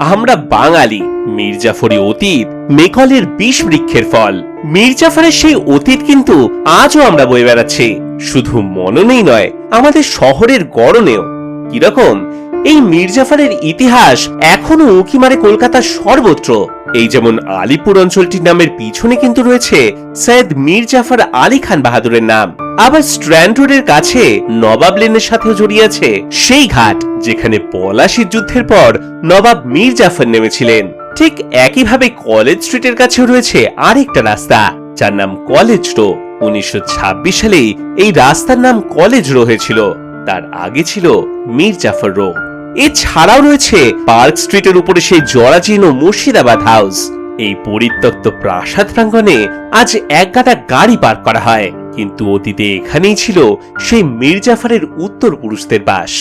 আমরা বাঙালি, মির্জাফরি অতীত মেকলের বিষ বৃক্ষের ফল। মির্জাফরের সেই অতীত কিন্তু আজও আমরা বয়ে বেড়াচ্ছি। শুধু মননেই নয়, আমাদের শহরের গড়নেও। কীরকম? এই মির্জাফরের ইতিহাস এখনও উঁকি মারে কলকাতার সর্বত্র। এই যেমন আলিপুর অঞ্চলটির নামের পিছনে কিন্তু রয়েছে সৈয়দ মির্জাফর আলী খান বাহাদুরের নাম। আবার স্ট্র্যান্ড রোডের কাছে নবাব লেনের সাথে জড়িয়েছে সেই ঘাট, যেখানে পলাশির যুদ্ধের পর নবাব মীর জাফর নেমেছিলেন। ঠিক একইভাবে কলেজ স্ট্রিটের কাছেও রয়েছে আরেকটা রাস্তা, যার নাম কলেজ রো। উনিশশো সালে এই রাস্তার নাম কলেজ রো হয়েছিল। তার আগে ছিল মীর জাফর রো। এছাড়াও রয়েছে পার্ক স্ট্রিটের উপরে সেই জরাজীর্ণ মুর্শিদাবাদ হাউস। এই পরিত্যক্ত প্রাসাদ প্রাঙ্গনে আজ এক গাদা গাড়ি পার করা হয়। কিন্তু অতীতে এখানেই ছিল সেই মির্জাফারের উত্তর পুরুষদের বাস।